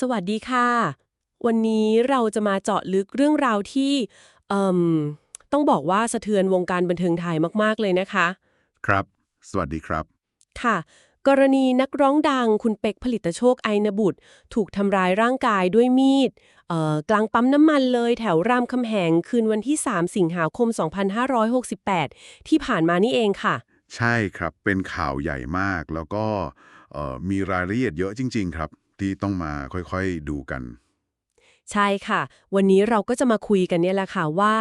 สวัสดีค่ะ วันนี้เราจะมาเจาะลึกเรื่องราวที่เอ่มต้องบอกว่าสะเทือนวงการบันเทิงไทยมากๆเลยนะคะ ครับ สวัสดีครับ ค่ะ กรณีนักร้องดังคุณเป็กผลิตโชคไอนบุตร ถูกทำร้ายร่างกายด้วยมีดเอ่อกลางปั๊มน้ำมันเลยแถวรามคำแหงคืนวันที่ 3 สิงหาคม 2568 ที่ผ่านมานี่เองค่ะ ใช่ครับ เป็นข่าวใหญ่มาก แล้วก็เอ่อมีรายละเอียดเยอะจริง ๆ ครับ ที่ต้องมาค่อยๆดูกัน ใช่ค่ะ วันนี้เราก็จะมาคุยกันเนี่ยแหละค่ะว่า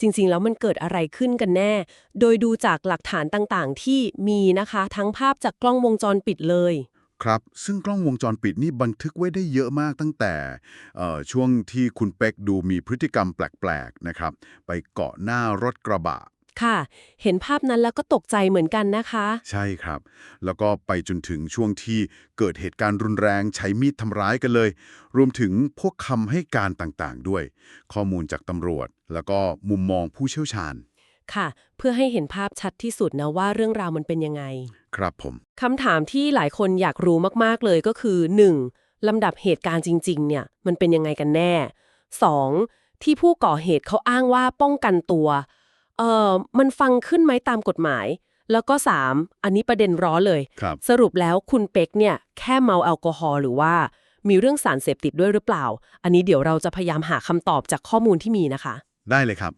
จริงๆ แล้วมันเกิดอะไรขึ้นกันแน่ โดยดูจากหลักฐานต่างๆ ที่มีนะคะ ทั้งภาพจากกล้องวงจรปิดเลย ครับ ซึ่งกล้องวงจรปิดนี่บันทึกไว้ได้เยอะมากตั้งแต่เอ่อช่วงที่คุณเป็กดูมีพฤติกรรมแปลกๆนะครับ ไปเกาะหน้ารถกระบะ ค่ะ เห็นภาพนั้นแล้วก็ตกใจเหมือนกันนะคะ ใช่ครับ แล้วก็ไปจนถึงช่วงที่เกิดเหตุการณ์รุนแรงใช้มีดทำร้ายกันเลย รวมถึงพวกคำให้การต่างๆ ด้วย ข้อมูลจากตำรวจ แล้วก็มุมมองผู้เชี่ยวชาญ ค่ะ เพื่อให้เห็นภาพชัดที่สุดนะว่าเรื่องราวมันเป็นยังไง ครับผมคำถามที่หลายคนอยากรู้มากๆเลยก็คือ 1. ลำดับเหตุการณ์จริง ๆ เนี่ยมันเป็นยังไงกันแน่ 2. ที่ผู้ก่อเหตุเขาอ้างว่าป้องกันตัว เอ่อมันฟังขึ้นไหมตามกฎหมาย แล้วก็ 3. อันนี้ประเด็นร้อนเลย ครับ สรุปแล้วคุณเป็กเนี่ยแค่เมาแอลกอฮอล์หรือว่ามีเรื่องสารเสพติดด้วยหรือเปล่า อันนี้เดี๋ยวเราจะพยายามหาคำตอบจากข้อมูลที่มีนะคะ ได้เลยครับ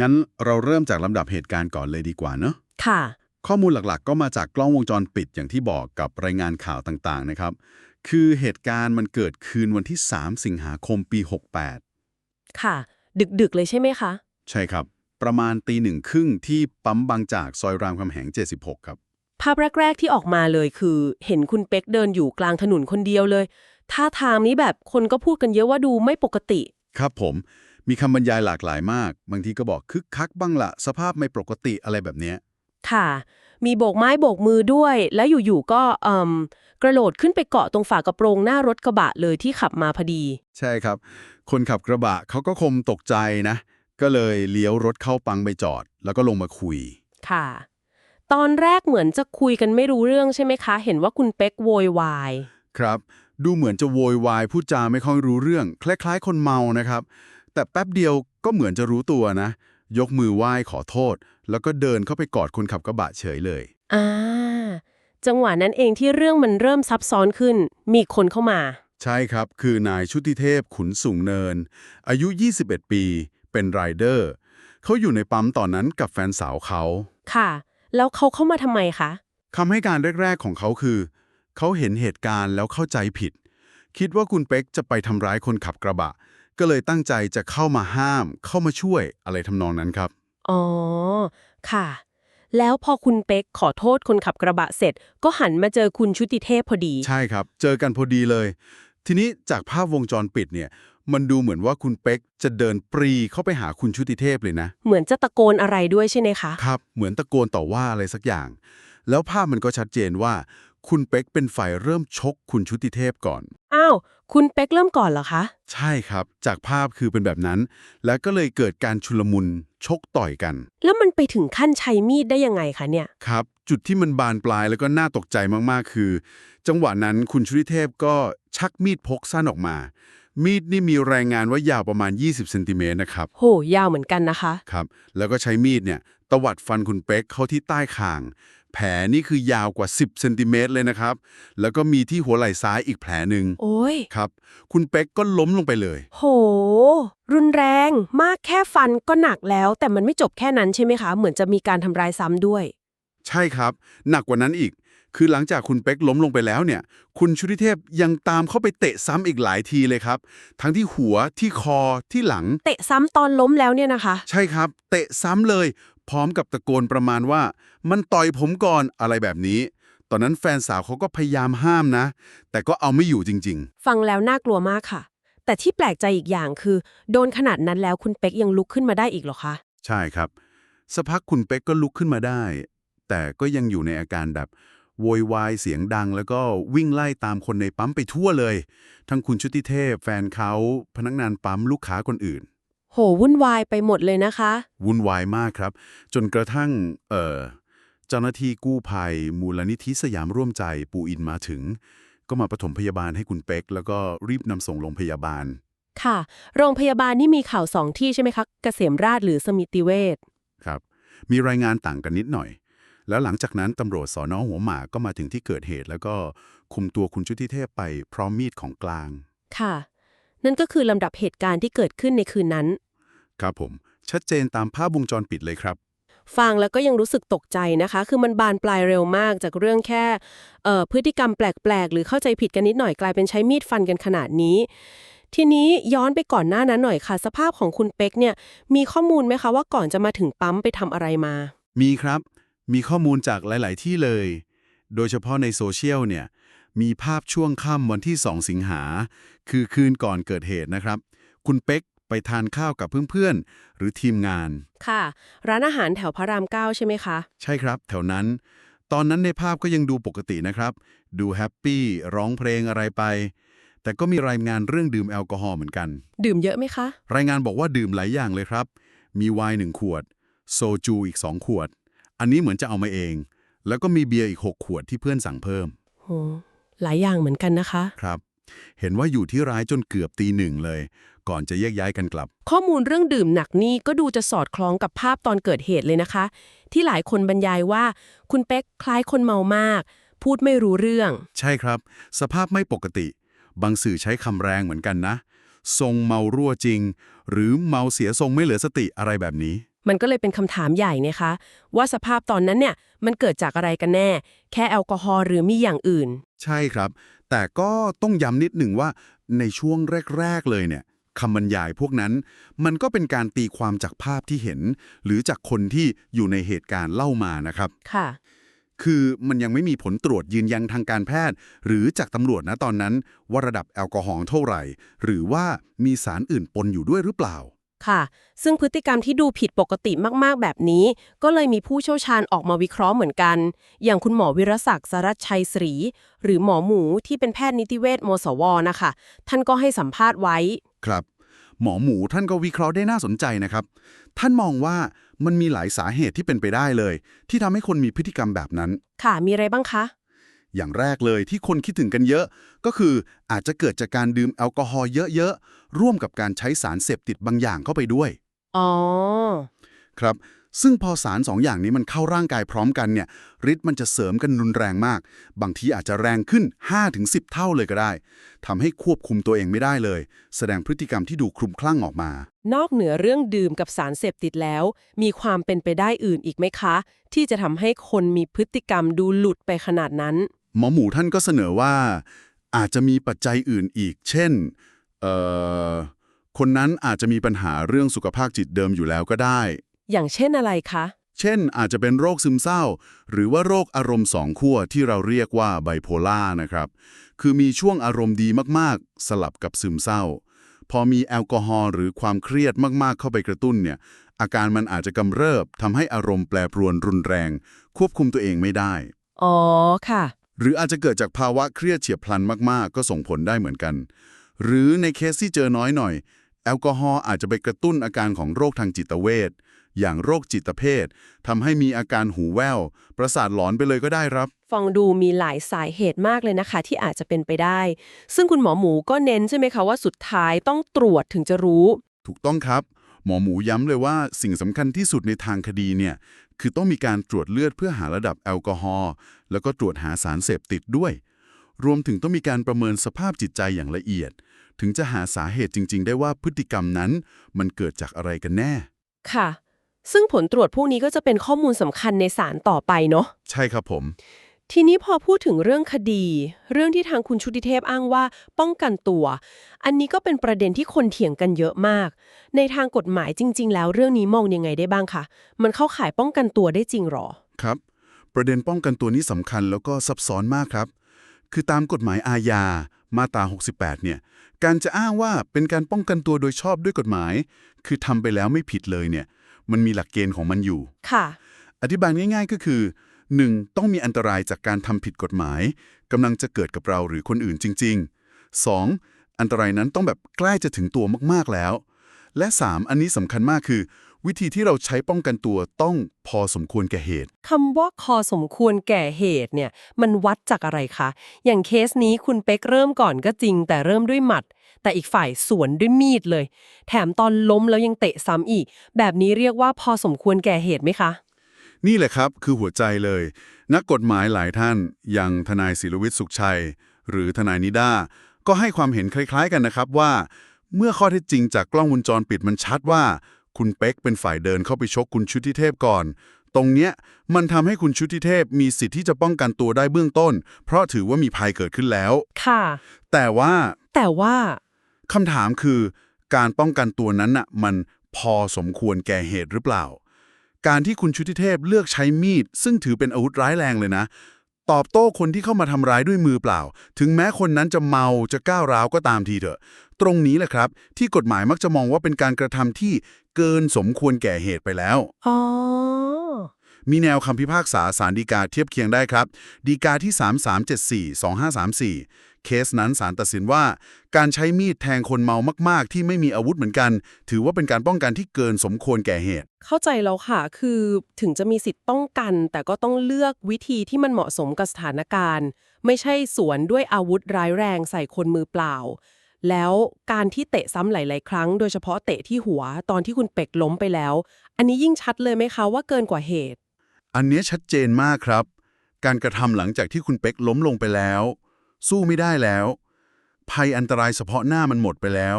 งั้นเราเริ่มจากลำดับเหตุการณ์ก่อนเลยดีกว่าเนอะค่ะ ข้อมูลหลักๆ ก็มาจากกล้องวงจรปิดอย่างที่บอกกับรายงานข่าวต่างๆนะครับ คือเหตุการณ์มันเกิดคืนวันที่ 3 สิงหาคมปี ค่ะ ดึกๆเลยใช่ไหมคะ 68 ใช่ครับ ประมาณตีหนึ่งครึ่งที่ปั๊มบางจากซอยรามคำแหง 76 ครับ ภาพแรก ๆ ที่ออกมาเลยคือ เห็นคุณเป็กเดินอยู่กลางถนนคนเดียวเลยท่าทางนี้แบบคนก็พูดกันเยอะว่าดูไม่ปกติ ครับผมมีคำบรรยายหลากหลายมาก บางทีก็บอกคึกคักบ้างละสภาพไม่ปกติอะไรแบบเนี้ยค่ะ มีโบกไม้โบกมือด้วย แล้วอยู่ๆก็เอ่มกระโดดขึ้นไปเกาะตรงฝากระโปรงหน้ารถกระบะเลยที่ขับมาพอดี ใช่ครับ คนขับกระบะเขาก็คงตกใจนะ ก็เลยเลี้ยวรถเข้าปังไปจอด แล้วก็ลงมาคุย ค่ะ ตอนแรกเหมือนจะคุยกันไม่รู้เรื่องใช่ไหมคะ เห็นว่าคุณเป็กโวยวาย ครับ ดูเหมือนจะโวยวายพูดจาไม่ค่อยรู้เรื่อง คล้ายๆ คนเมานะครับ แต่แป๊บเดียวก็เหมือนจะรู้ตัวนะ ยกมือไหว้ขอโทษ แล้วก็เดินเข้าไปกอดคนขับกระบะเฉยเลย อ่า จังหวะนั้นเองที่เรื่องมันเริ่มซับซ้อนขึ้น มีคนเข้ามา ใช่ครับ คือนายชุติเทพขุนสูงเนิน อายุ 21 ปี เป็นไรเดอร์เขาอยู่ในปั๊มตอนนั้นกับแฟนสาวเขาค่ะ แล้วเขาเข้ามาทำไมคะ คำให้การแรก ๆ ของเขาคือ เขาเห็นเหตุการณ์แล้วเข้าใจผิด คิดว่าคุณเป็กจะไปทำร้ายคนขับกระบะ ก็เลยตั้งใจจะเข้ามาห้าม เข้ามาช่วยอะไรทำนองนั้นครับ อ๋อ ค่ะ แล้วพอคุณเป็กขอโทษคนขับกระบะเสร็จ ก็หันมาเจอคุณชุติเทพพอดี ใช่ครับ เจอกันพอดีเลย ทีนี้จากภาพวงจรปิดเนี่ย มันดูเหมือนว่าคุณเป็กจะเดินปรีเข้าไปหาคุณชุติเทพเลยนะ เหมือนจะตะโกนอะไรด้วยใช่ไหมคะ ครับ เหมือนตะโกนต่อว่าอะไรสักอย่าง แล้วภาพมันก็ชัดเจนว่า คุณเป็กเป็นฝ่ายเริ่มชกคุณชุติเทพก่อน อ้าว คุณเป็กเริ่มก่อนเหรอคะ ใช่ครับ จากภาพคือเป็นแบบนั้น แล้วก็เลยเกิดการชุลมุนชกต่อยกัน แล้วมันไปถึงขั้นใช้มีดได้ยังไงคะเนี่ย ครับ จุดที่มันบานปลายแล้วก็น่าตกใจมากๆ คือ จังหวะนั้นคุณชุติเทพก็ชักมีดพกสั้นออกมา มีดนี่มีรายงานว่ายาวประมาณ 20เซนติเมตรนะครับ โห ยาวเหมือนกันนะคะ ครับ แล้วก็ใช้มีดเนี่ยตวัดฟันคุณเป๊กเข้าที่ใต้คาง แผลนี่คือยาวกว่า 10เซนติเมตรเลยนะครับ แล้วก็มีที่หัวไหล่ซ้ายอีกแผลหนึ่งโอ้ย ครับ คุณเป๊กก็ล้มลงไปเลย โห รุนแรงมากแค่ฟันก็หนักแล้ว แต่มันไม่จบแค่นั้นใช่ไหมคะ เหมือนจะมีการทำร้ายซ้ำด้วย ใช่ครับ หนักกว่านั้นอีก คือหลังจากคุณเป๊กล้มลงไปแล้วเนี่ย คุณชุติเทพยังตามเข้าไปเตะซ้ำอีกหลายทีเลยครับ ทั้งที่หัวที่คอที่หลัง เตะซ้ำตอนล้มแล้วเนี่ยนะคะ ใช่ครับ เตะซ้ำเลย พร้อมกับตะโกนประมาณว่า มันต่อยผมก่อนอะไรแบบนี้ ตอนนั้นแฟนสาวเขาก็พยายามห้ามนะ แต่ก็เอาไม่อยู่จริงฟังแล้วน่ากลัวมากค่ะ แต่ที่แปลกใจอีกอย่างคือ โดนขนาดนั้นแล้วคุณเป็กยังลุกขึ้นมาได้อีกเหรอคะๆใช่ครับสักพักคุณเป๊กก็ลุกขึ้นมาได้ แต่ก็ยังอยู่ในอาการแบบ โวยวายเสียงดัง แล้วก็วิ่งไล่ตามคนในปั๊มไปทั่วเลย ทั้งคุณชุติเทพแฟนเขาพนักงานปั๊มลูกค้าคนอื่น โหวุ่นวายไปหมดเลยนะคะ วุ่นวายมากครับ จนกระทั่งเอ่อเจ้าหน้าที่กู้ภัย มูลนิธิสยามร่วมใจปูอินมาถึง ก็มาปฐมพยาบาลให้คุณเป๊กแล้วก็รีบนำส่งโรงพยาบาล ค่ะ โรงพยาบาลนี่มีข่าวสองที่ใช่ไหมคะ เกษมราชหรือสมิติเวชครับ มีรายงานต่างกันนิดหน่อย แล้วหลังจากนั้นตำรวจสอนอหัวหมากก็มาถึงที่เกิดเหตุ แล้วก็คุมตัวคุณชุติเทพไปพร้อมมีดของกลาง ค่ะ นั่นก็คือลำดับเหตุการณ์ที่เกิดขึ้นในคืนนั้น ครับผม ชัดเจนตามภาพวงจรปิดเลยครับ ฟังแล้วก็ยังรู้สึกตกใจนะคะ คือมันบานปลายเร็วมากจากเรื่องแค่เอ่อพฤติกรรมแปลกๆ หรือเข้าใจผิดกันนิดหน่อยกลายเป็นใช้มีดฟันกันขนาดนี้ทีนี้ย้อนไปก่อนหน้านั้นหน่อยค่ะ สภาพของคุณเป๊กเนี่ย มีข้อมูลไหมคะว่าก่อนจะมาถึงปั๊มไปทำอะไรมา มีครับ มีข้อมูลจากหลาย ๆ ที่เลย โดยเฉพาะในโซเชียลเนี่ย มีภาพช่วงค่ำวันที่ 2 สิงหา คือคืนก่อนเกิดเหตุนะครับ คุณเป๊กไปทานข้าวกับเพื่อน ๆ หรือทีมงาน ค่ะ ร้านอาหารแถวพระรามเก้าใช่ไหมคะ ใช่ครับ แถวนั้น ตอนนั้นในภาพก็ยังดูปกตินะครับ ดูแฮปปี้ ร้องเพลงอะไรไป แต่ก็มีรายงานเรื่องดื่มแอลกอฮอล์เหมือนกัน ดื่มเยอะไหมคะ รายงานบอกว่าดื่มหลายอย่างเลยครับ มีไวน์หนึ่งขวด โซจูอีก2ขวด อันนี้เหมือนจะเอามาเอง แล้วก็มีเบียร์อีก 6 ขวดที่เพื่อนสั่งเพิ่มโหหลายอย่างเหมือนกันนะคะ ครับ เห็นว่าอยู่ที่ร้ายจนเกือบตีหนึ่งเลย ก่อนจะแยกย้ายกันกลับ ข้อมูลเรื่องดื่มหนักนี่ก็ดูจะสอดคล้องกับภาพตอนเกิดเหตุเลยนะคะ ที่หลายคนบรรยายว่า คุณเป๊กคล้ายคนเมามาก พูดไม่รู้เรื่อง ใช่ครับ สภาพไม่ปกติ บางสื่อใช้คำแรงเหมือนกันนะ ทรงเมารั่วจริง หรือเมาเสียทรงไม่เหลือสติอะไรแบบนี้ มันก็เลยเป็นคำถามใหญ่นะคะ ว่าสภาพตอนนั้นเนี่ยมันเกิดจากอะไรกันแน่ แค่แอลกอฮอล์หรือมีอย่างอื่น ใช่ครับ แต่ก็ต้องย้ำนิดหนึ่งว่าในช่วงแรก ๆ เลยเนี่ยคำบรรยายพวกนั้น มันก็เป็นการตีความจากภาพที่เห็น หรือจากคนที่อยู่ในเหตุการณ์เล่ามานะครับค่ะคือมันยังไม่มีผลตรวจยืนยันทางการแพทย์ หรือจากตำรวจนะตอนนั้น ว่าระดับแอลกอฮอล์เท่าไหร่ หรือว่ามีสารอื่นปนอยู่ด้วยหรือเปล่า ค่ะ ซึ่งพฤติกรรมที่ดูผิดปกติมาก ๆ แบบนี้ ก็เลยมีผู้เชี่ยวชาญออกมาวิเคราะห์เหมือนกัน อย่างคุณหมอวิรศักดิ์สรัชชัยศรี หรือหมอหมูที่เป็นแพทย์นิติเวชมสวนะคะ ท่านก็ให้สัมภาษณ์ไว้ ครับ หมอหมูท่านก็วิเคราะห์ได้น่าสนใจนะครับ ท่านมองว่ามันมีหลายสาเหตุที่เป็นไปได้เลย ที่ทำให้คนมีพฤติกรรมแบบนั้น ค่ะ มีอะไรบ้างคะ อย่างแรกเลยที่คนคิดถึงกันเยอะ ก็คืออาจจะเกิดจากการดื่มแอลกอฮอล์เยอะๆ ร่วมกับการใช้สารเสพติดบางอย่างเข้าไปด้วย อ๋อ ครับ ซึ่งพอสารสองอย่างนี้มันเข้าร่างกายพร้อมกันเนี่ยฤทธิ์มันจะเสริมกันรุนแรงมาก บางทีอาจจะแรงขึ้น 5-10 เท่าเลยก็ได้ทำให้ควบคุมตัวเองไม่ได้เลย แสดงพฤติกรรมที่ดูคลุมคลั่งออกมา นอกเหนือเรื่องดื่มกับสารเสพติดแล้ว มีความเป็นไปได้อื่นอีกไหมคะ ที่จะทำให้คนมีพฤติกรรมดูหลุดไปขนาดนั้น หมอหมูท่านก็เสนอว่า อาจจะมีปัจจัยอื่นอีก เช่นเอ่อคนนั้นอาจจะมีปัญหาเรื่องสุขภาพจิตเดิมอยู่แล้วก็ได้ อย่างเช่นอะไรคะ เช่นอาจจะเป็นโรคซึมเศร้า หรือว่าโรคอารมณ์สองขั้วที่เราเรียกว่าไบโพล่านะครับ คือมีช่วงอารมณ์ดีมากๆ สลับกับซึมเศร้า พอมีแอลกอฮอล์หรือความเครียดมากๆ เข้าไปกระตุ้นเนี่ย อาการมันอาจจะกำเริบทำให้อารมณ์แปรปรวนรุนแรง ควบคุมตัวเองไม่ได้ อ๋อค่ะ หรืออาจจะเกิดจากภาวะเครียดเฉียบพลันมากๆ ก็ส่งผลได้เหมือนกัน หรือในเคสที่เจอน้อยหน่อย แอลกอฮอล์อาจจะไปกระตุ้นอาการของโรคทางจิตเวชอย่างโรคจิตเภททำให้มีอาการหูแว่ว ประสาทหลอนไปเลยก็ได้ครับ ฟังดูมีหลายสาเหตุมากเลยนะคะ ที่อาจจะเป็นไปได้ ซึ่งคุณหมอหมูก็เน้นใช่ไหมคะว่าสุดท้ายต้องตรวจถึงจะรู้ ถูกต้องครับ หมอหมูย้ำเลยว่าสิ่งสำคัญที่สุดในทางคดีเนี่ย คือต้องมีการตรวจเลือดเพื่อหาระดับแอลกอฮอล์แล้วก็ตรวจหาสารเสพติดด้วย รวมถึงต้องมีการประเมินสภาพจิตใจอย่างละเอียด ถึงจะหาสาเหตุจริง ๆ ได้ว่าพฤติกรรมนั้น มันเกิดจากอะไรกันแน่ ค่ะ ซึ่งผลตรวจพวกนี้ก็จะเป็นข้อมูลสำคัญในศาลต่อไปเนาะใช่ครับผม ทีนี้พอพูดถึงเรื่องคดี เรื่องที่ทางคุณชุติเทพอ้างว่าป้องกันตัว อันนี้ก็เป็นประเด็นที่คนเถียงกันเยอะมาก ในทางกฎหมายจริง ๆ แล้วเรื่องนี้มองยังไงได้บ้างคะมันเข้าข่ายป้องกันตัวได้จริงหรอ ครับ ประเด็นป้องกันตัวนี้สำคัญแล้วก็ซับซ้อนมากครับ คือตามกฎหมายอาญามาตรา 68 เนี่ย การจะอ้างว่าเป็นการป้องกันตัวโดยชอบด้วยกฎหมาย คือทำไปแล้วไม่ผิดเลยเนี่ย มันมีหลักเกณฑ์ของมันอยู่ค่ะ อธิบายง่าย ๆ ก็คือ 1. ต้องมีอันตรายจากการทำผิดกฎหมายกำลังจะเกิดกับเราหรือคนอื่นจริง ๆ 2. อันตรายนั้นต้องแบบใกล้จะถึงตัวมากๆแล้ว และ 3. อันนี้สำคัญมากคือ วิธีที่เราใช้ป้องกันตัวต้องพอสมควรแก่เหตุคำว่าคอสมควรแก่เหตุเนี่ยมันวัดจากอะไรคะ อย่างเคสนี้คุณเป๊กเริ่มก่อนก็จริง แต่เริ่มด้วยหมัด แต่อีกฝ่ายสวนด้วยมีดเลย แถมตอนล้มแล้วยังเตะซ้ำอีก แบบนี้เรียกว่าพอสมควรแก่เหตุไหมคะ นี่แหละครับคือหัวใจเลย นักกฎหมายหลายท่าน อย่างทนายศิลวิทย์สุขชัย หรือทนายนิด้าก็ให้ความเห็นคล้ายๆกันนะครับว่า เมื่อข้อเท็จจริงจากกล้องวงจรปิดมันชัดว่า คุณเป๊กเป็นฝ่ายเดินเข้าไปชกคุณชุติเทพก่อน ตรงเนี้ยมันทำให้คุณชุติเทพมีสิทธิ์ที่จะป้องกันตัวได้เบื้องต้น เพราะถือว่ามีภัยเกิดขึ้นแล้ว ค่ะ แต่ว่า แต่ว่าคำถามคือ การป้องกันตัวนั้นน่ะ มันพอสมควรแก่เหตุหรือเปล่า การที่คุณชุติเทพเลือกใช้มีด ซึ่งถือเป็นอาวุธร้ายแรงเลยนะ ตอบโต้คนที่เข้ามาทำร้ายด้วยมือเปล่า ถึงแม้คนนั้นจะเมาจะก้าวร้าวก็ตามทีเถอะ ตรงนี้แหละครับ ที่กฎหมายมักจะมองว่าเป็นการกระทำที่เกินสมควรแก่เหตุไปแล้ว อ๋อ มีแนวคำพิพากษาสารดีกาเทียบเคียงได้ครับ ดีกาที่ 3374-2534 เคสนั้นสารตัดสินว่า การใช้มีดแทงคนเมามาก ๆ ที่ไม่มีอาวุธเหมือนกัน ถือว่าเป็นการป้องกันที่เกินสมควรแก่เหตุ เข้าใจแล้วค่ะ คือถึงจะมีสิทธิ์ป้องกัน แต่ก็ต้องเลือกวิธีที่มันเหมาะสมกับสถานการณ์ ไม่ใช่สวนด้วยอาวุธร้ายแรงใส่คนมือเปล่า แล้วการที่เตะซ้ำหลาย ๆ ครั้ง โดยเฉพาะเตะที่หัวตอนที่คุณเป็กล้มไปแล้ว อันนี้ยิ่งชัดเลยไหมคะว่าเกินกว่าเหตุ อันเนี้ยชัดเจนมากครับ การกระทำหลังจากที่คุณเป็กล้มลงไปแล้ว สู้ไม่ได้แล้ว ภัยอันตรายเฉพาะหน้ามันหมดไปแล้ว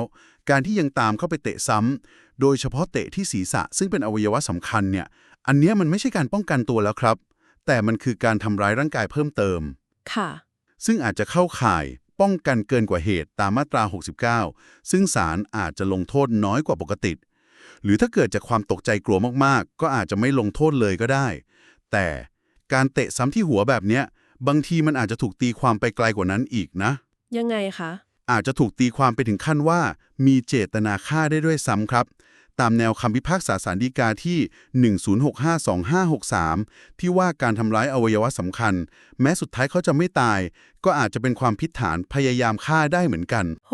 การที่ยังตามเข้าไปเตะซ้ำโดยเฉพาะเตะที่ศีรษะ ซึ่งเป็นอวัยวะสำคัญเนี่ย อันเนี้ยมันไม่ใช่การป้องกันตัวแล้วครับ แต่มันคือการทำร้ายร่างกายเพิ่มเติม ค่ะ ซึ่งอาจจะเข้าข่ายป้องกันเกินกว่าเหตุตามมาตรา 69 ซึ่งศาลอาจจะลงโทษน้อยกว่าปกติ หรือถ้าเกิดจากความตกใจกลัวมากๆ ก็อาจจะไม่ลงโทษเลยก็ได้ แต่การเตะซ้ำที่หัวแบบเนี้ย บางทีมันอาจจะถูกตีความไปไกลกว่านั้นอีกนะ ยังไงคะ อาจจะถูกตีความไปถึงขั้นว่า มีเจตนาฆ่าได้ด้วยซ้ำครับ ตามแนวคำพิพากษาสารดีกาที่ 10652563 ที่ว่าการทำร้ายอวัยวะสำคัญ แม้สุดท้ายเขาจะไม่ตาย ก็อาจจะเป็นความผิดฐานพยายามฆ่าได้เหมือนกัน โห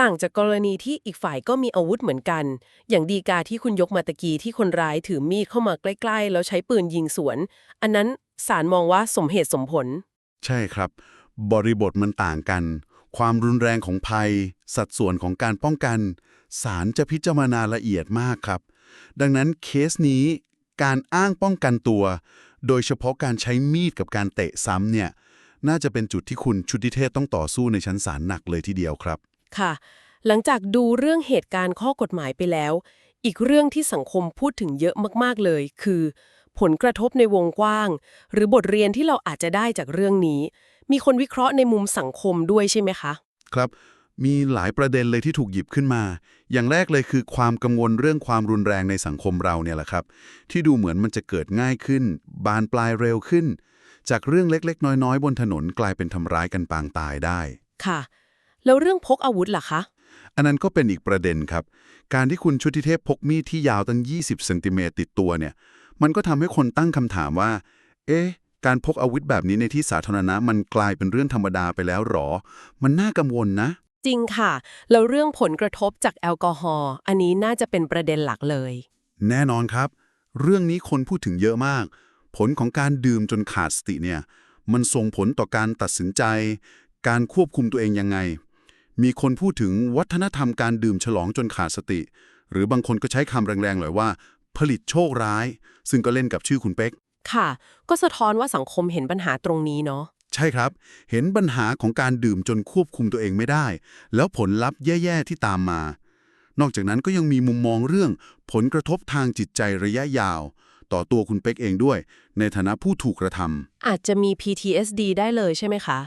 ต่างจากกรณีที่อีกฝ่ายก็มีอาวุธเหมือนกัน อย่างดีกาที่คุณยกมาตะกี้ที่คนร้ายถือมีดเข้ามาใกล้ ๆ แล้วใช้ปืนยิงสวน อันนั้น ศาลมองว่าสมเหตุสมผล ใช่ครับ บริบทมันต่างกัน ความรุนแรงของภัย สัดส่วนของการป้องกันศาลจะพิจารณาละเอียดมากครับ ดังนั้นเคสนี้การอ้างป้องกันตัว โดยเฉพาะการใช้มีดกับการเตะซ้ำเนี่ยน่าจะเป็นจุดที่คุณชุติเทพต้องต่อสู้ในชั้นศาลหนักเลยทีเดียวครับ ค่ะ หลังจากดูเรื่องเหตุการณ์ข้อกฎหมายไปแล้ว อีกเรื่องที่สังคมพูดถึงเยอะมากๆเลย คือ ผลกระทบในวงกว้าง หรือบทเรียนที่เราอาจจะได้จากเรื่องนี้ มีคนวิเคราะห์ในมุมสังคมด้วยใช่ไหมคะ ครับมีหลายประเด็นเลยที่ถูกหยิบขึ้นมา อย่างแรกเลยคือความกังวลเรื่องความรุนแรงในสังคมเราเนี่ยแหละครับ ที่ดูเหมือนมันจะเกิดง่ายขึ้น บานปลายเร็วขึ้น จากเรื่องเล็ก ๆ น้อย ๆ บนถนนกลายเป็นทำร้ายกันปางตายได้ ค่ะ แล้วเรื่องพกอาวุธล่ะคะ อันนั้นก็เป็นอีกประเด็นครับ การที่คุณชุติเทพพกมีดที่ยาวตั้ง 20เซนติเมตรติดตัวเนี่ย มันก็ทำให้คนตั้งคำถามว่า เอ๊ะ การพกอาวุธแบบนี้ในที่สาธารณะมันกลายเป็นเรื่องธรรมดาไปแล้วหรอ มันน่ากังวลนะ จริงค่ะ แล้วเรื่องผลกระทบจากแอลกอฮอล์ อันนี้น่าจะเป็นประเด็นหลักเลย แน่นอนครับ เรื่องนี้คนพูดถึงเยอะมาก ผลของการดื่มจนขาดสติเนี่ย มันส่งผลต่อการตัดสินใจ การควบคุมตัวเองยังไง มีคนพูดถึงวัฒนธรรมการดื่มฉลองจนขาดสติ หรือบางคนก็ใช้คำแรงๆเลยว่า ผลิตโชคร้าย ซึ่งก็เล่นกับชื่อคุณเป๊กค่ะ ก็สะท้อนว่าสังคมเห็นปัญหาตรงนี้เนาะ ใช่ครับ เห็นปัญหาของการดื่มจนควบคุมตัวเองไม่ได้ แล้วผลลัพธ์แย่ๆที่ตามมา นอกจากนั้นก็ยังมีมุมมองเรื่องผลกระทบทางจิตใจระยะยาว ต่อตัวคุณเป๊กเองด้วย ในฐานะผู้ถูกกระทำอาจจะมี PTSD ได้เลยใช่ไหมคะ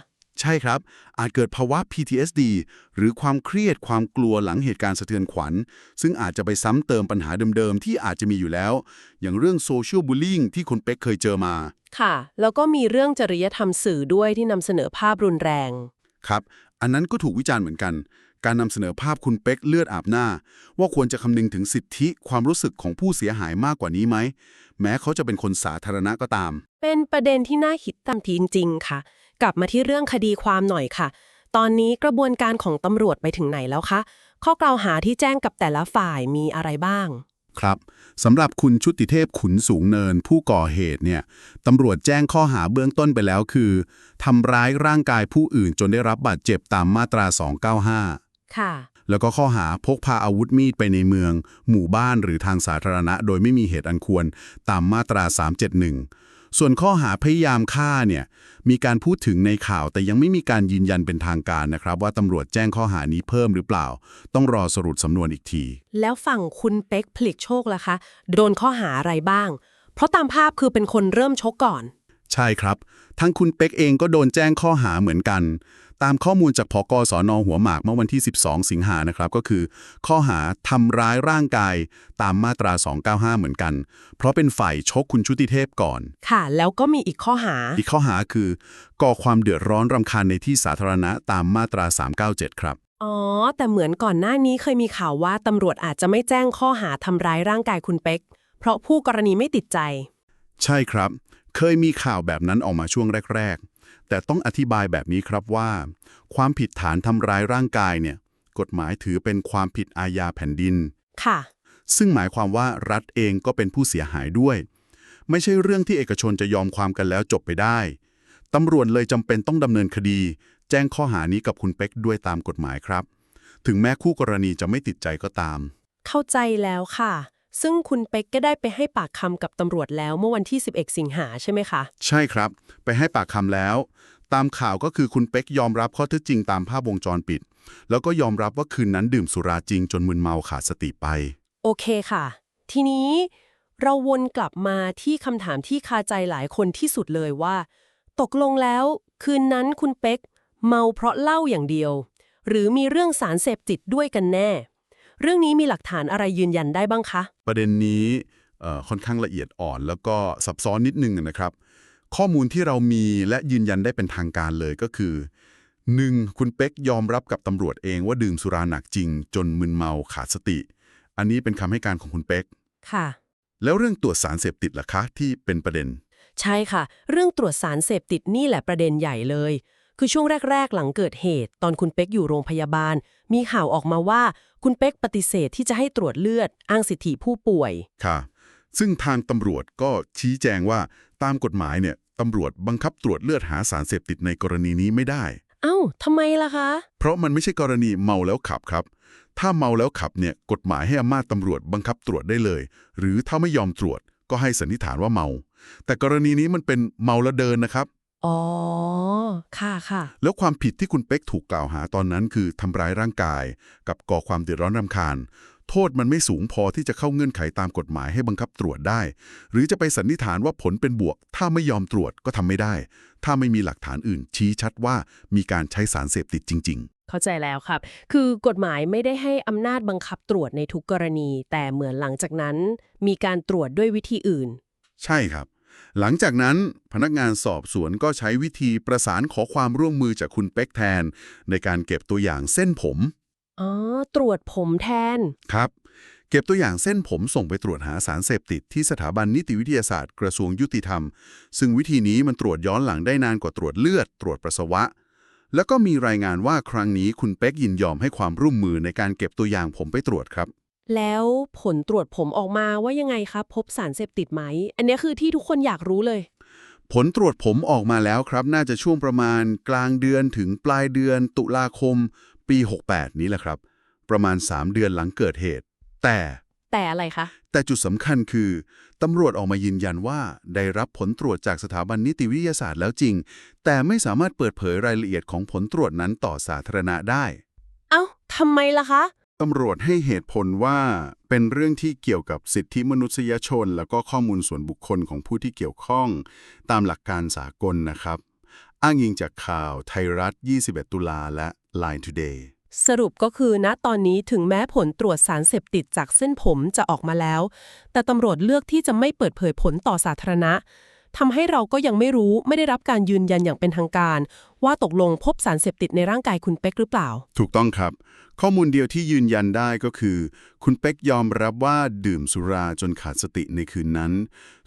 ใช่ครับ อาจเกิดภาวะ PTSD หรือความเครียดความกลัวหลังเหตุการณ์สะเทือนขวัญ ซึ่งอาจจะไปซ้ำเติมปัญหาเดิมๆ ที่อาจจะมีอยู่แล้ว อย่างเรื่องโซเชียลบูลลิงที่คุณเป๊กเคยเจอมา ค่ะ แล้วก็มีเรื่องจริยธรรมสื่อด้วยที่นำเสนอภาพรุนแรง ครับ อันนั้นก็ถูกวิจารณ์เหมือนกัน การนำเสนอภาพคุณเป๊กเลือดอาบหน้า ว่าควรจะคำนึงถึงสิทธิความรู้สึกของผู้เสียหายมากกว่านี้ไหม แม้เขาจะเป็นคนสาธารณะก็ตาม เป็นประเด็นที่น่าคิดตามทีจริงๆค่ะ กลับมาที่เรื่องคดีความหน่อยค่ะ ตอนนี้กระบวนการของตำรวจไปถึงไหนแล้วคะข้อกล่าวหาที่แจ้งกับแต่ละฝ่ายมีอะไรบ้างครับสำหรับคุณชุติเทพขุนสูงเนินผู้ก่อเหตุเนี่ยตำรวจแจ้งข้อหาเบื้องต้นไปแล้วคือทำร้ายร่างกายผู้อื่นจนได้รับบาดเจ็บตามมาตรา 295 ค่ะ แล้วก็ข้อหาพกพาอาวุธมีดไปในเมือง หมู่บ้านหรือทางสาธารณะ โดยไม่มีเหตุอันควรตามมาตรา 371 ส่วนข้อหาพยายามฆ่าเนี่ยมีการพูดถึงในข่าวแต่ยังไม่มีการยืนยันเป็นทางการนะครับ ว่าตำรวจแจ้งข้อหานี้เพิ่มหรือเปล่า ต้องรอสรุปสำนวนอีกที แล้วฝั่งคุณเป๊กผลิกโชคล่ะคะ โดนข้อหาอะไรบ้าง เพราะตามภาพคือเป็นคนเริ่มชกก่อน ใช่ครับ ทั้งคุณเป็กเองก็โดนแจ้งข้อหาเหมือนกัน ตามข้อมูลจากพกสนหัวหมากเมื่อวันที่ 12 สิงหานะครับ ก็คือ ข้อหาทำร้ายร่างกายตามมาตรา 295 เหมือนกัน เพราะเป็นฝ่ายชกคุณชุติเทพก่อน ค่ะ แล้วก็มีอีกข้อหา อีกข้อหาคือ ก่อความเดือดร้อนรำคาญในที่สาธารณะตามมาตรา 397 ครับอ๋อ แต่เหมือนก่อนหน้านี้เคยมีข่าวว่าตำรวจอาจจะไม่แจ้งข้อหาทำร้ายร่างกายคุณเป๊กเพราะผู้กรณีไม่ติดใจ ใช่ครับ เคยมีข่าวแบบนั้นออกมาช่วงแรกๆ แต่ต้องอธิบายแบบนี้ครับว่า ความผิดฐานทำร้ายร่างกายเนี่ย กฎหมายถือเป็นความผิดอาญาแผ่นดิน ค่ะ ซึ่งหมายความว่ารัฐเองก็เป็นผู้เสียหายด้วย ไม่ใช่เรื่องที่เอกชนจะยอมความกันแล้วจบไปได้ตำรวจเลยจำเป็นต้องดำเนินคดี แจ้งข้อหานี้กับคุณเป็กด้วยตามกฎหมายครับ ถึงแม้คู่กรณีจะไม่ติดใจก็ตาม เข้าใจแล้วค่ะ ซึ่งคุณเป๊กก็ได้ไปให้ปากคำกับตำรวจแล้วเมื่อวันที่ 11 สิงหาใช่ไหมคะ ใช่ครับ ไปให้ปากคำแล้ว ตามข่าวก็คือคุณเป็กยอมรับข้อเท็จจริงตามภาพวงจรปิด แล้วก็ยอมรับว่าคืนนั้นดื่มสุราจริงจนมึนเมาขาดสติไป โอเคค่ะ ทีนี้เราวนกลับมาที่คำถามที่คาใจหลายคนที่สุดเลยว่า ตกลงแล้ว คืนนั้นคุณเป๊กเมาเพราะเหล้าอย่างเดียว หรือมีเรื่องสารเสพติดด้วยกันแน่ เรื่องนี้มีหลักฐานอะไรยืนยันได้บ้างคะ ประเด็นนี้เอ่อค่อนข้างละเอียดอ่อน แล้วก็ซับซ้อนนิดนึงนะครับ ข้อมูลที่เรามีและยืนยันได้เป็นทางการเลยก็คือ 1. คุณเป็กยอมรับกับตำรวจเองว่าดื่มสุราหนักจริง จนมึนเมาขาดสติ อันนี้เป็นคำให้การของคุณเป็กค่ะ แล้วเรื่องตรวจสารเสพติดล่ะคะที่เป็นประเด็น ใช่ค่ะ เรื่องตรวจสารเสพติดนี่แหละประเด็นใหญ่เลยคือช่วงแรก ๆ หลังเกิดเหตุ ตอนคุณเป๊กอยู่โรงพยาบาล มีข่าวออกมาว่า คุณเป๊กปฏิเสธที่จะให้ตรวจเลือดอ้างสิทธิผู้ป่วย ค่ะ ซึ่งทางตำรวจก็ชี้แจงว่าตามกฎหมายเนี่ยตำรวจบังคับตรวจเลือดหาสารเสพติดในกรณีนี้ไม่ได้ เอ้าทำไมล่ะคะ เพราะมันไม่ใช่กรณีเมาแล้วขับครับ ถ้าเมาแล้วขับเนี่ยกฎหมายให้อำนาจตำรวจบังคับตรวจได้เลย หรือถ้าไม่ยอมตรวจก็ให้สันนิษฐานว่าเมา แต่กรณีนี้มันเป็นเมาแล้วเดินนะครับ อ๋อ ค่ะค่ะ แล้วความผิดที่คุณเป็กถูกกล่าวหาตอนนั้นคือทำร้ายร่างกาย กับก่อความเดือดร้อนรำคาญ โทษมันไม่สูงพอที่จะเข้าเงื่อนไขตามกฎหมายให้บังคับตรวจได้ หรือจะไปสันนิษฐานว่าผลเป็นบวก ถ้าไม่ยอมตรวจก็ทำไม่ได้ ถ้าไม่มีหลักฐานอื่น ชี้ชัดว่ามีการใช้สารเสพติดจริง ๆเข้าใจแล้วครับ คือกฎหมายไม่ได้ให้อำนาจบังคับตรวจในทุกกรณี แต่เหมือนหลังจากนั้น มีการตรวจด้วยวิธีอื่น ใช่ครับ หลังจากนั้นพนักงานสอบสวนก็ใช้วิธีประสานขอความร่วมมือจากคุณเป็กแทน ในการเก็บตัวอย่างเส้นผม อ๋อ ตรวจผมแทน ครับ เก็บตัวอย่างเส้นผมส่งไปตรวจหาสารเสพติดที่สถาบันนิติวิทยาศาสตร์กระทรวงยุติธรรม ซึ่งวิธีนี้มันตรวจย้อนหลังได้นานกว่าตรวจเลือด ตรวจปัสสาวะ แล้วก็มีรายงานว่าครั้งนี้คุณเป็กยินยอมให้ความร่วมมือในการเก็บตัวอย่างผมไปตรวจครับ แล้วผลตรวจผมออกมาว่ายังไงครับพบสารเสพติดไหม อันเนี้ยคือที่ทุกคนอยากรู้เลย ผลตรวจผมออกมาแล้วครับ น่าจะช่วงประมาณกลางเดือนถึงปลายเดือนตุลาคม ปี 68 นี้แหละครับ ประมาณ 3 เดือนหลังเกิดเหตุ แต่แต่อะไรคะ แต่จุดสำคัญคือตำรวจออกมายืนยันว่า ได้รับผลตรวจจากสถาบันนิติวิทยาศาสตร์แล้วจริง แต่ไม่สามารถเปิดเผยรายละเอียดของผลตรวจนั้นต่อสาธารณะได้ เอ้าทำไมล่ะคะ ตำรวจให้เหตุผลว่าเป็นเรื่องที่เกี่ยวกับสิทธิมนุษยชน แล้วก็ข้อมูลส่วนบุคคลของผู้ที่เกี่ยวข้อง ตามหลักการสากลนะครับ อ้างอิงจากข่าวไทยรัฐ 21 ตุลาและ Line Today สรุปก็คือณตอนนี้ถึงแม้ผลตรวจสารเสพติดจากเส้นผมจะออกมาแล้ว แต่ตำรวจเลือกที่จะไม่เปิดเผยผลต่อสาธารณะ ทำให้เราก็ยังไม่รู้ไม่ได้รับการยืนยันอย่างเป็นทางการ ว่าตกลงพบสารเสพติดในร่างกายคุณเป็กหรือเปล่า ถูกต้องครับ ข้อมูลเดียวที่ยืนยันได้ก็คือ คุณเป็กยอมรับว่าดื่มสุราจนขาดสติในคืนนั้น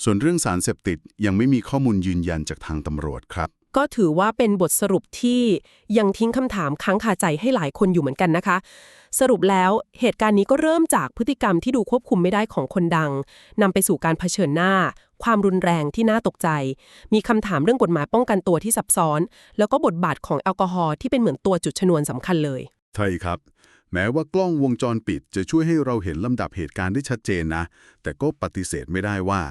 ส่วนเรื่องสารเสพติดยังไม่มีข้อมูลยืนยันจากทางตำรวจครับ ก็ถือว่าเป็นบทสรุปที่ยังทิ้งคำถามค้างคาใจให้หลายคนอยู่เหมือนกันนะคะ สรุปแล้วเหตุการณ์นี้ก็เริ่มจากพฤติกรรมที่ดูควบคุมไม่ได้ของคนดังนำไปสู่การเผชิญหน้า ความรุนแรงที่น่าตกใจ มีคำถามเรื่องกฎหมายป้องกันตัวที่ซับซ้อน แล้วก็บทบาทของแอลกอฮอล์ที่เป็นเหมือนตัวจุดชนวนสำคัญเลยใช่ครับ แม้ว่ากล้องวงจรปิดจะช่วยให้เราเห็นลำดับเหตุการณ์ได้ชัดเจนนะ แต่ก็ปฏิเสธไม่ได้ว่า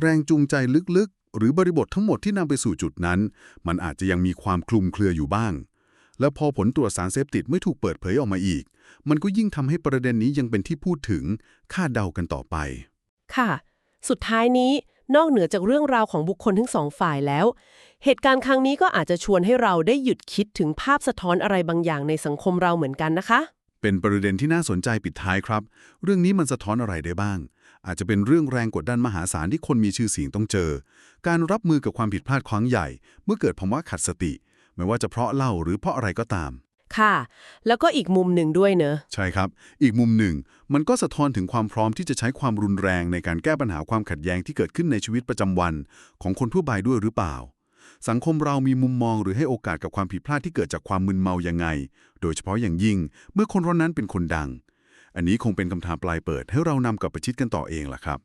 แรงจูงใจลึก หรือบริบททั้งหมดที่นำไปสู่จุดนั้น มันอาจจะยังมีความคลุมเครืออยู่บ้าง และพอผลตรวจสารเสพติดไม่ถูกเปิดเผยออกมาอีก มันก็ยิ่งทำให้ประเด็นนี้ยังเป็นที่พูดถึงคาดเดากันต่อไป ค่ะ สุดท้ายนี้นอกเหนือจากเรื่องราวของบุคคลทั้งสองฝ่ายแล้ว เหตุการณ์ครั้งนี้ก็อาจจะชวนให้เราได้หยุดคิดถึงภาพสะท้อนอะไรบางอย่างในสังคมเราเหมือนกันนะคะ เป็นประเด็นที่น่าสนใจปิดท้ายครับ เรื่องนี้มันสะท้อนอะไรได้บ้าง อาจจะเป็นเรื่องแรงกดดันมหาศาลที่คนมีชื่อเสียงต้องเจอ การรับมือกับความผิดพลาดครั้งใหญ่ เมื่อเกิดภาวะขัดสติ ไม่ว่าจะเพราะเหล้าหรือเพราะอะไรก็ตาม ค่ะ แล้วก็อีกมุมหนึ่งด้วยเนอะ ใช่ครับ อีกมุมหนึ่ง มันก็สะท้อนถึงความพร้อมที่จะใช้ความรุนแรงในการแก้ปัญหาความขัดแย้งที่เกิดขึ้นในชีวิตประจำวัน ของคนทั่วไปด้วยหรือเปล่า สังคมเรามีมุมมองหรือให้โอกาสกับความผิดพลาดที่เกิดจากความมึนเมายังไง โดยเฉพาะอย่างยิ่ง เมื่อคนคนนั้นเป็นคนดัง อันนี้คงเป็นคำถามปลายเปิดให้เรานำกลับไปคิดกันต่อเองล่ะครับ